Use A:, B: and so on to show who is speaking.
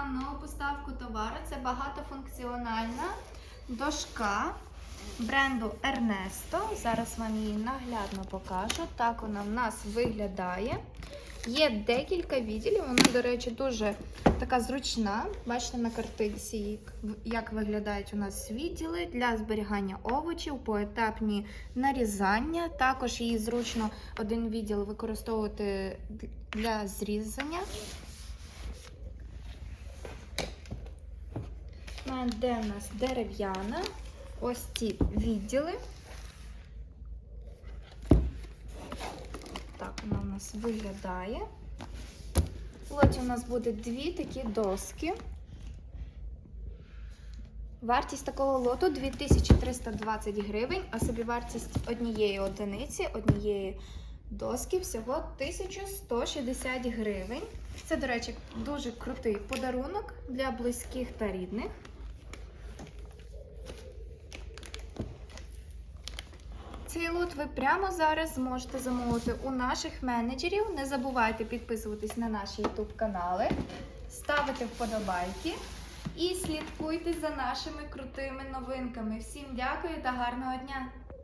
A: вам нову поставку товару. Це багатофункціональна дошка бренду Ernesto. Зараз вам її наглядно покажу. Так вона в нас виглядає. Є декілька відділів, вона, до речі, дуже така зручна. Бачите на картинці, як виглядають у нас відділи для зберігання овочів, поетапні нарізання. Також її зручно один відділ використовувати для зрізання. Ну, Де в нас дерев'яна? Ось ці відділи. Так, вона у нас виглядає. В лоті у нас буде дві такі доски. Вартість такого лоту 2320 гривень, а собівартість однієї одиниці, однієї доски всього 1160 гривень. Це, до речі, дуже крутий подарунок для близьких та рідних. Цей лот ви прямо зараз зможете замовити у наших менеджерів. Не забувайте підписуватись на наші YouTube канали, ставити вподобайки і слідкуйте за нашими крутими новинками. Всім дякую та гарного дня!